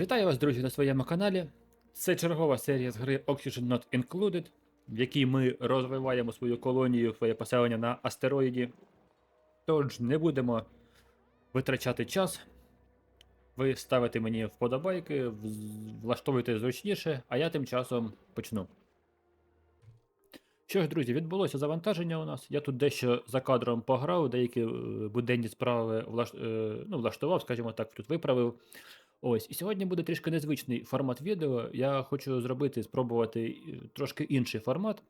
Вітаю вас, друзі, на своєму каналі. Це чергова серія з гри Oxygen Not Included, в якій ми розвиваємо свою колонію, своє поселення на астероїді. Тож не будемо витрачати час. Ви ставите мені вподобайки, влаштовуєте зручніше, а я тим часом почну. Що ж, друзі, відбулося завантаження у нас. Я тут дещо за кадром пограв, деякі е, буденні справи влаш... е, ну, влаштував, скажімо так, тут виправив. Ось, і сьогодні буде трішки незвичний формат відео. Я хочу зробити, спробувати е, трошки інший формат.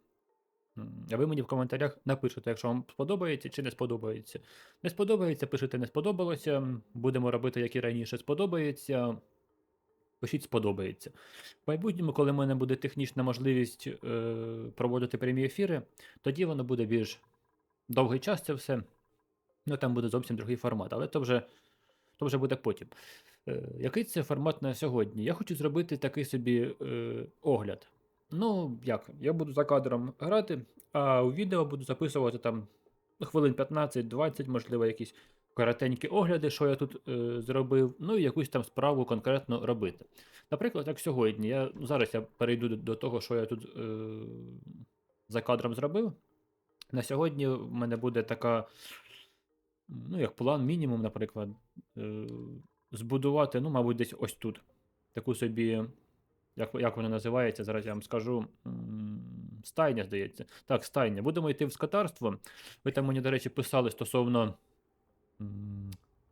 А ви мені в коментарях напишете, якщо вам сподобається чи не сподобається. Не сподобається, пишете не сподобалося. Будемо робити, як і раніше, сподобається. Пишіть сподобається. В майбутньому, коли в мене буде технічна можливість е, проводити прямі ефіри, тоді воно буде більш довгий час це все. Ну там буде зовсім другий формат, але то вже, то вже буде потім. Е, який це формат на сьогодні? Я хочу зробити такий собі е, огляд. Ну, як, я буду за кадром грати, а у відео буду записувати там хвилин 15-20, можливо, якісь коротенькі огляди, що я тут е, зробив, ну і якусь там справу конкретно робити. Наприклад, як сьогодні, я, ну, зараз я перейду до, до того, що я тут е, за кадром зробив. На сьогодні в мене буде така, ну, як план, мінімум, наприклад, е, збудувати, ну, мабуть, десь ось тут. Таку собі, як, як вона називається, зараз я вам скажу. Стайня, здається. Так, стайня. Будемо йти в скотарство. Ви там мені, до речі, писали стосовно.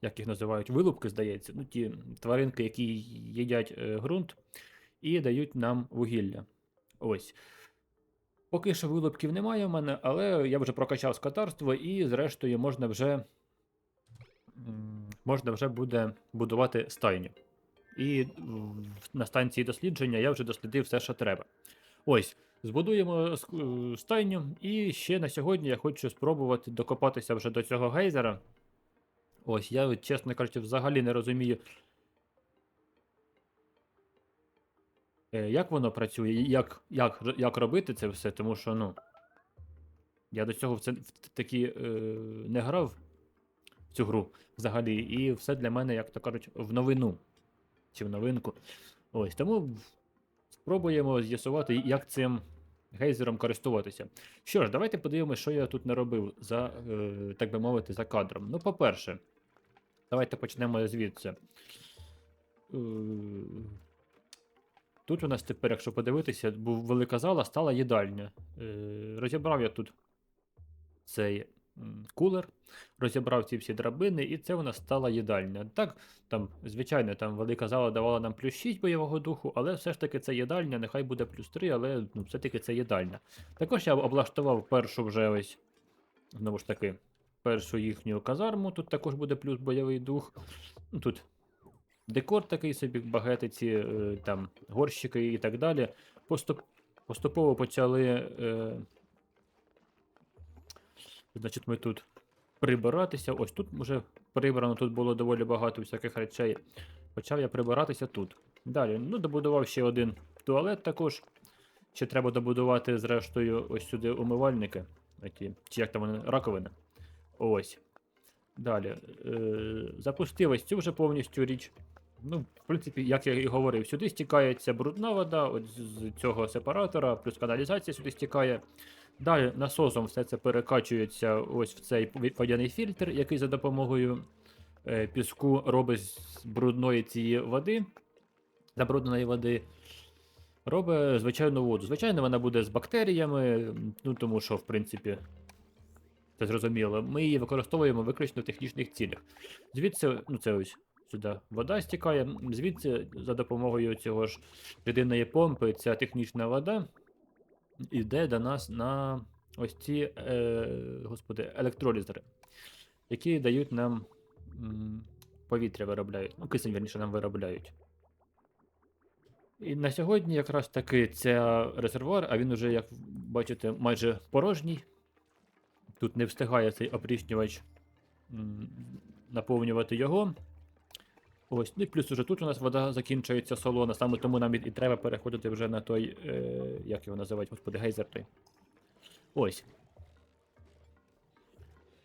Як їх називають? Вилупки, здається. Ну, ті тваринки, які їдять е, ґрунт і дають нам вугілля. Ось. Поки що вилупків немає в мене, але я вже прокачав скотарство і, зрештою, можна вже можна вже буде будувати стайню. І на станції дослідження я вже дослідив все, що треба. Ось, збудуємо е, стайню, і ще на сьогодні я хочу спробувати докопатися вже до цього гейзера. Ось, я, чесно кажучи, взагалі не розумію, е, як воно працює, як, як, як робити це все, тому що, ну. Я до цього в, це, в такі е, не грав цю гру взагалі, і все для мене, як то кажуть, в новину чи в новинку. Ось тому спробуємо з'ясувати, як цим гейзером користуватися. Що ж, давайте подивимося, що я тут наробив за, е, так би мовити, за кадром. Ну, по-перше, давайте почнемо звідси. Е, Тут у нас тепер, якщо подивитися, був велика зала, стала їдальня. Е, Розібрав я тут цей кулер, розібрав ці всі драбини, і це нас стала їдальня. Так, там, звичайно, там велика зала давала нам плюс 6 бойового духу, але все ж таки це їдальня, нехай буде плюс 3, але ну, все-таки це їдальня. Також я облаштував першу вже ось, знову ж таки, першу їхню казарму. Тут також буде плюс бойовий дух. Ну, Тут декор такий собі, багетиці, е, там, горщики і так далі. Поступ, поступово почали. Е, значить, ми тут прибиратися. Ось тут вже прибрано, тут було доволі багато всяких речей. Почав я прибиратися тут. Далі, ну, добудував ще один туалет також. Ще треба добудувати, зрештою, ось сюди умивальники. Оті, чи як там вони, раковини. Ось. Далі. Е, запустив ось цю вже повністю річ. Ну, в принципі, як я і говорив, сюди стікається брудна вода, от з цього сепаратора, плюс каналізація сюди стікає. Далі насосом все це перекачується ось в цей водяний фільтр, який за допомогою е, піску робить з брудної цієї води, забрудненої води, робить звичайну воду. Звичайно, вона буде з бактеріями, ну тому що, в принципі, це зрозуміло. Ми її використовуємо виключно в технічних цілях. Звідси, ну це ось сюди вода стікає, звідси за допомогою цього ж рідинної помпи ця технічна вода іде до нас на ось ці е, господи, електролізери, які дають нам м, повітря виробляють. Ну, кисень, верніше, нам виробляють. І на сьогодні якраз таки це резервуар, а він уже, як бачите, майже порожній. Тут не встигає цей опріснювач наповнювати його. Ось, ну і плюс уже тут у нас вода закінчується солона, саме тому нам і треба переходити вже на той, е, як його називають, господи, гейзер той. Ось.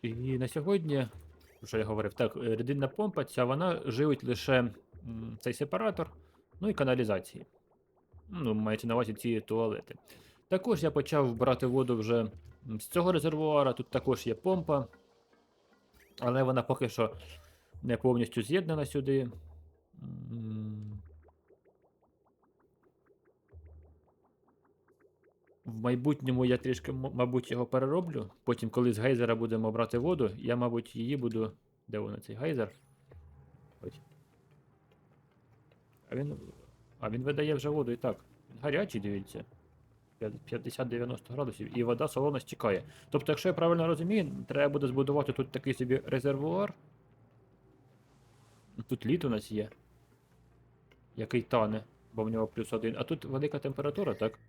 І на сьогодні, що я говорив, так, е, рідинна помпа, ця вона живить лише м, цей сепаратор. Ну і каналізації. Ну, мається на увазі ці туалети. Також я почав брати воду вже з цього резервуара. Тут також є помпа. Але вона поки що не повністю з'єднана сюди. В майбутньому я трішки, мабуть, його перероблю. Потім, коли з гейзера будемо брати воду, я, мабуть, її буду. Де вона цей гейзер? Ось. А він. А він видає вже воду і так. Він гарячий, дивіться. 50-90 градусів, і вода солона стікає. Тобто, якщо я правильно розумію, треба буде збудувати тут такий собі резервуар. Тут лід у нас є. Який тане, бо в нього плюс один. А тут велика температура, так?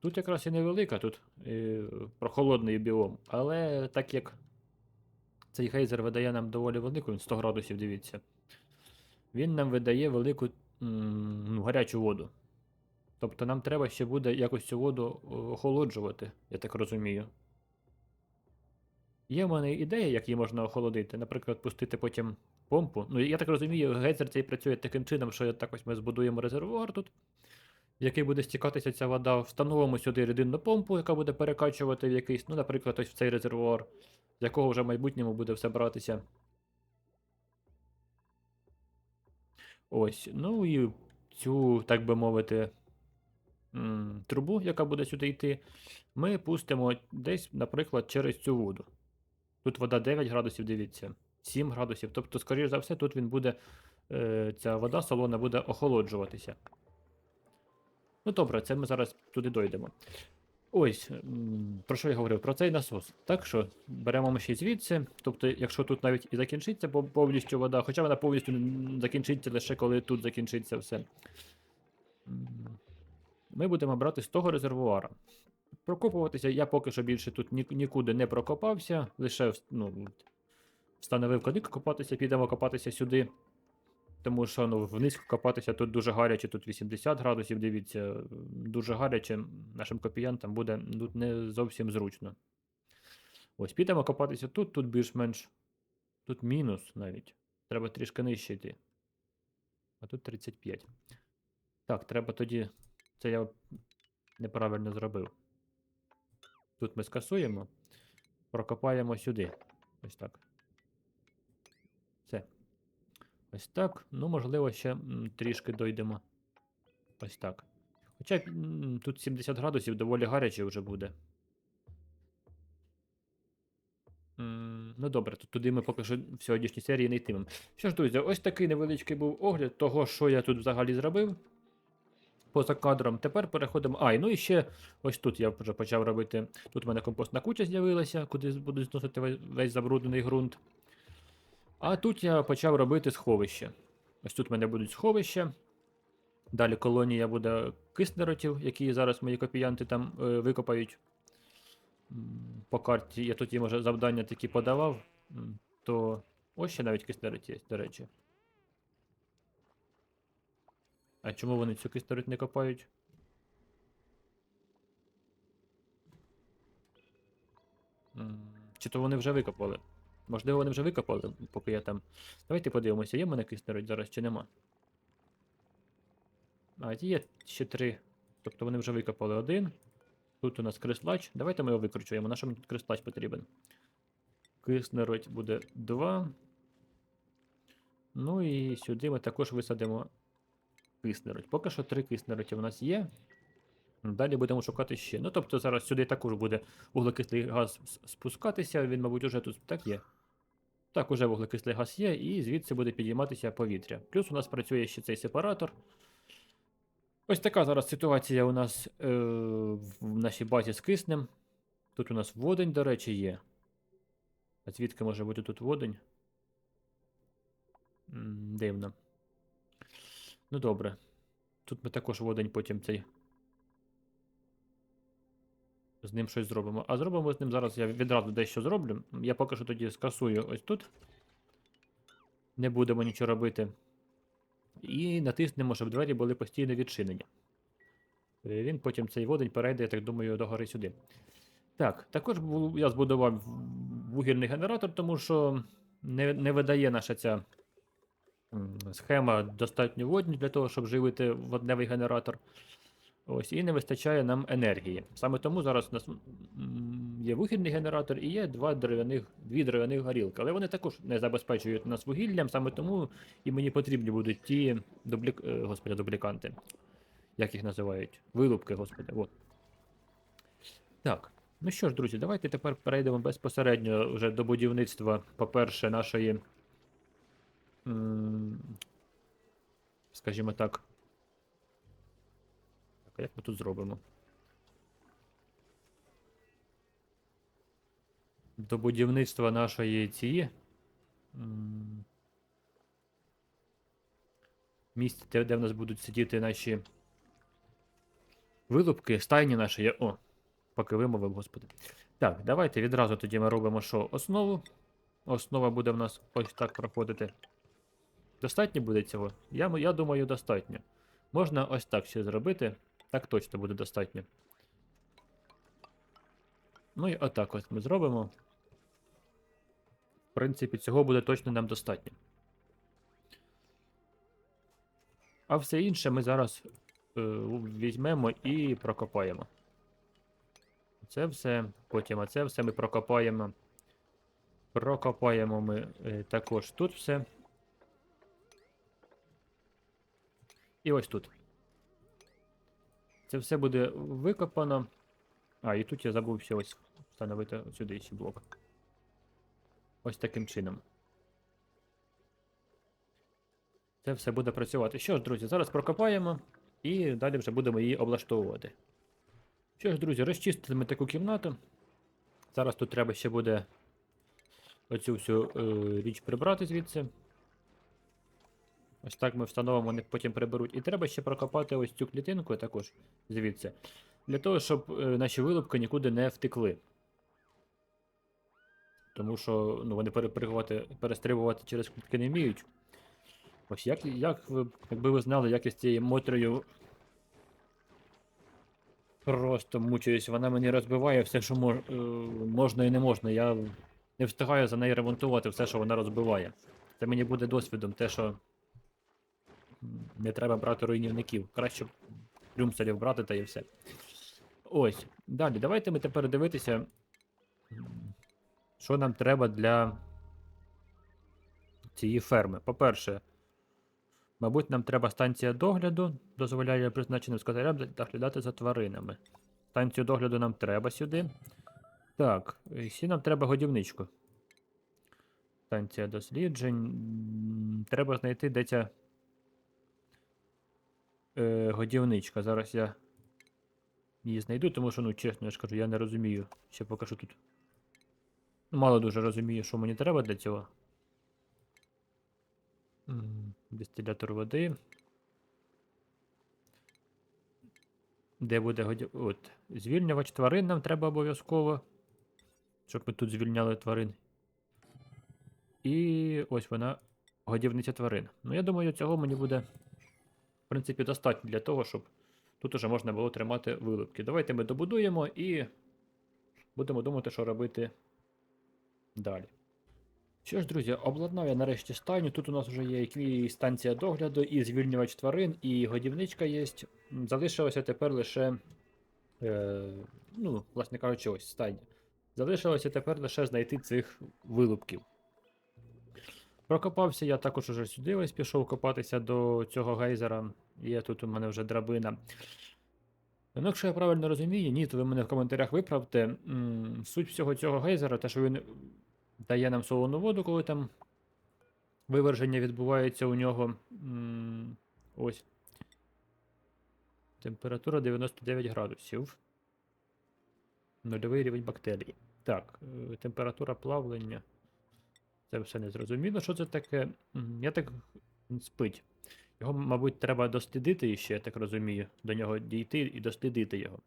Тут якраз і невелика, тут е, прохолодний біом. Але так як цей гейзер видає нам доволі велику, він 100 градусів, дивіться. Він нам видає велику м, ну, гарячу воду. Тобто нам треба ще буде якось цю воду охолоджувати, я так розумію. Є в мене ідея, як її можна охолодити. Наприклад, пустити потім помпу. Ну, я так розумію, гейзер цей працює таким чином, що так ось ми збудуємо резервуар тут, в який буде стікатися ця вода. Встановимо сюди рідинну помпу, яка буде перекачувати в якийсь, ну, наприклад, ось в цей резервуар, з якого вже в майбутньому буде все братися. Ось. Ну і цю, так би мовити, трубу, яка буде сюди йти, ми пустимо десь, наприклад, через цю воду. Тут вода 9 градусів, дивіться, 7 градусів. Тобто, скоріш за все, тут він буде, е, ця вода солона буде охолоджуватися. Ну добре, це ми зараз туди дойдемо. Ось, про що я говорив? Про цей насос. Так що беремо ми ще звідси. Тобто, якщо тут навіть і закінчиться повністю вода, хоча вона повністю закінчиться лише коли тут закінчиться все. Ми будемо брати з того резервуара. Прокопуватися я поки що більше тут нікуди не прокопався, лише ну, встановив кадик копатися, підемо копатися сюди. Тому що ну, вниз копатися тут дуже гаряче, тут 80 градусів, дивіться, дуже гаряче. Нашим копіянтам буде тут не зовсім зручно. Ось, підемо копатися тут, тут більш-менш. Тут мінус навіть. Треба трішки нижче йти. А тут 35. Так, треба тоді. Це я неправильно зробив. Тут ми скасуємо, прокопаємо сюди. Ось так. Все. Ось так. Ну, можливо, ще трішки дойдемо. Ось так. Хоча тут 70 градусів доволі гаряче вже буде. Ну добре, то туди ми поки що в сьогоднішній серії не йтимемо. Що ж, друзі, ось такий невеличкий був огляд того, що я тут взагалі зробив. Поза кадром. Тепер переходимо. А, і ну і ще ось тут я вже почав робити. Тут у мене компостна куча з'явилася, куди буду зносити весь, забруднений ґрунт. А тут я почав робити сховище. Ось тут в мене будуть сховища. Далі колонія буде киснеротів, які зараз мої копіянти там е, викопають. По карті я тут їм вже завдання такі подавав. То ось ще навіть киснерот є, до речі. А чому вони цю киснерот не копають? Чи то вони вже викопали? Можливо, вони вже викопали, поки я там. Давайте подивимося, є в мене киснерод зараз чи нема. А, є ще три. Тобто вони вже викопали один. Тут у нас крислач. Давайте ми його викручуємо. На що тут крислач потрібен? Киснеродь буде 2. Ну і сюди ми також висадимо киснеродь. Поки що три киснероті в нас є. Далі будемо шукати ще. Ну, тобто зараз сюди також буде вуглекислий газ спускатися. Він, мабуть, уже тут так є. Так, уже вуглекислий газ є, і звідси буде підійматися повітря. Плюс у нас працює ще цей сепаратор. Ось така зараз ситуація у нас е, в нашій базі з киснем. Тут у нас водень, до речі, є. А звідки може бути тут водень? Дивно. Ну добре. Тут ми також водень потім цей. З ним щось зробимо. А зробимо з ним зараз я відразу дещо зроблю. Я поки що тоді скасую ось тут. Не будемо нічого робити. І натиснемо, щоб двері були постійно відчинені. Е, Він потім цей водень перейде, я так думаю, догори сюди. Так, також я збудував вугільний генератор, тому що не, не видає наша ця схема достатньо водні для того, щоб живити водневий генератор. Ось, і не вистачає нам енергії. Саме тому зараз у нас є вихідний генератор і є два дерев'яних, дві дерев'яних горілки. Але вони також не забезпечують нас вугіллям, саме тому і мені потрібні будуть ті дублік... е, господи, дубліканти. Як їх називають? Вилупки, господи. От. Так. Ну що ж, друзі, давайте тепер перейдемо безпосередньо вже до будівництва, по-перше, нашої. Скажімо так. Так, а як ми тут зробимо? До будівництва нашої цієї. м, Місць, де, де в нас будуть сидіти наші вилупки, стайні наші. Я... О, поки вимовив, господи. Так, давайте відразу тоді ми робимо що? Основу. Основа буде в нас ось так проходити. Достатньо буде цього? Я, я думаю, достатньо. Можна ось так ще зробити. Так точно буде достатньо. Ну і отак ось ми зробимо. В принципі, цього буде точно нам достатньо. А все інше ми зараз е, візьмемо і прокопаємо. Це все, потім оце все ми прокопаємо. Прокопаємо ми е, також тут все. І ось тут. Це все буде викопано. А, і тут я забув ще ось встановити сюди ще блок. Ось таким чином. Це все буде працювати. Що ж, друзі, зараз прокопаємо і далі вже будемо її облаштовувати. Що ж, друзі, розчистили ми таку кімнату. Зараз тут треба ще буде оцю всю е, річ прибрати звідси. Ось так ми встановимо, вони потім приберуть. І треба ще прокопати ось цю клітинку також звідси. Для того, щоб е, наші вилупки нікуди не втекли. Тому що ну, вони перестрибувати через клітки не вміють. Ось як, як ви, якби ви знали, як я цією мотрою просто мучаюсь, вона мені розбиває все, що мож, е, можна і не можна. Я не встигаю за нею ремонтувати все, що вона розбиває. Це мені буде досвідом, те, що не треба брати руйнівників. Краще плюмселів брати та і все. Ось. Далі, давайте ми тепер дивитися, що нам треба для цієї ферми. По-перше, мабуть, нам треба станція догляду, дозволяє призначеним скотарям доглядати за тваринами. Станцію догляду нам треба сюди. Так, і ще нам треба годівничку. Станція досліджень. Треба знайти, де ця е, годівничка. Зараз я її знайду, тому що, ну, чесно, я ж кажу, я не розумію. Ще поки що тут. Мало дуже розумію, що мені треба для цього. Дистилятор води. Де буде годі... От. Звільнювач тварин нам треба обов'язково. Щоб ми тут звільняли тварин. І ось вона годівниця тварин. Ну, я думаю, цього мені буде, принципі, достатньо для того, щоб тут уже можна було тримати вилипки. Давайте ми добудуємо і будемо думати, що робити далі. Що ж, друзі, обладнав я нарешті стайню. Тут у нас вже є і станція догляду, і звільнювач тварин, і годівничка є. Залишилося тепер лише. Е, ну, власне кажучи, ось стайня. Залишилося тепер лише знайти цих вилупків. Прокопався я також уже сюди, ось пішов копатися до цього гейзера. Є тут у мене вже драбина. Ну, якщо я правильно розумію, ні, то ви мене в коментарях виправте. Суть всього цього гейзера, те, що він дає нам солону воду, коли там виверження відбувається у нього. Ось. Температура 99 градусів. Нульовий рівень бактерій. Так, е, температура плавлення. Це все не зрозуміло, що це таке. Я так спить. Його, мабуть, треба дослідити ще, я так розумію. До нього дійти і дослідити його.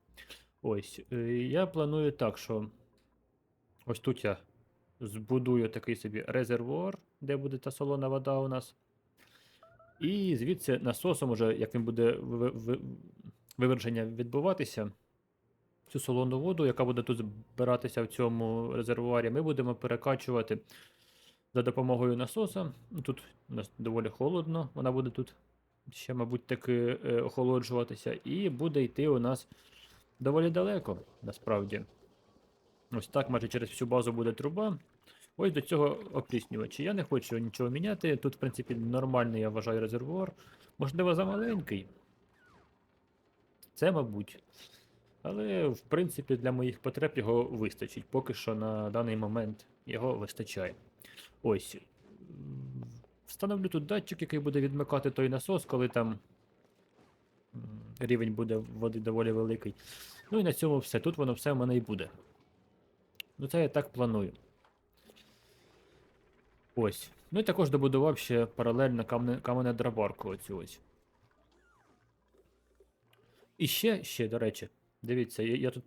Ось. е, Я планую так, що ось тут я збудую такий собі резервуар, де буде та солона вода у нас. І звідси насосом, уже, він буде ви- ви- виверження відбуватися, цю солону воду, яка буде тут збиратися в цьому резервуарі, ми будемо перекачувати за допомогою насоса. Ну, Тут у нас доволі холодно, вона буде тут ще, мабуть, таки е, охолоджуватися, і буде йти у нас доволі далеко, насправді. Ось так, майже через всю базу буде труба. Ось до цього опріснювачі. Я не хочу нічого міняти. Тут, в принципі, нормальний, я вважаю, резервуар. Можливо, замаленький. Це, мабуть. Але, в принципі, для моїх потреб його вистачить. Поки що на даний момент його вистачає. Ось. Встановлю тут датчик, який буде відмикати той насос, коли там рівень буде води доволі великий. Ну і на цьому все. Тут воно все в мене і буде. Ну, це я так планую. Ось. Ну і також добудував ще паралельно камне, камене драбарку оцю ось. І ще, ще, до речі, дивіться, я, я тут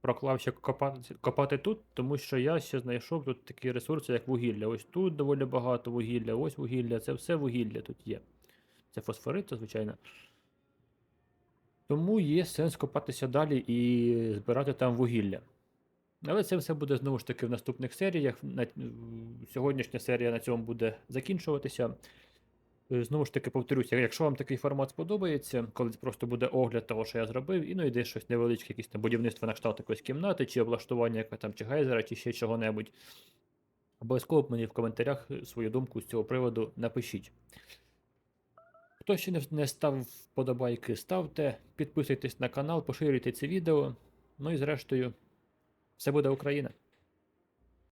проклав ще копати, копати тут, тому що я ще знайшов тут такі ресурси, як вугілля. Ось тут доволі багато вугілля, ось вугілля, це все вугілля тут є. Це фосфорит, звичайно. Тому є сенс копатися далі і збирати там вугілля. Але це все буде знову ж таки в наступних серіях. Сьогоднішня серія на цьому буде закінчуватися. Е, Знову ж таки, повторюся, якщо вам такий формат сподобається, коли просто буде огляд того, що я зробив, і ну йде щось невеличке, якесь там будівництво на кшталт якоїсь кімнати, чи облаштування яка там, чи гейзера, чи ще чого-небудь. Обов'язково мені в коментарях свою думку з цього приводу напишіть. Хто ще не, ставив вподобайки, ставте, підписуйтесь на канал, поширюйте це відео. Ну і зрештою, все буде Україна.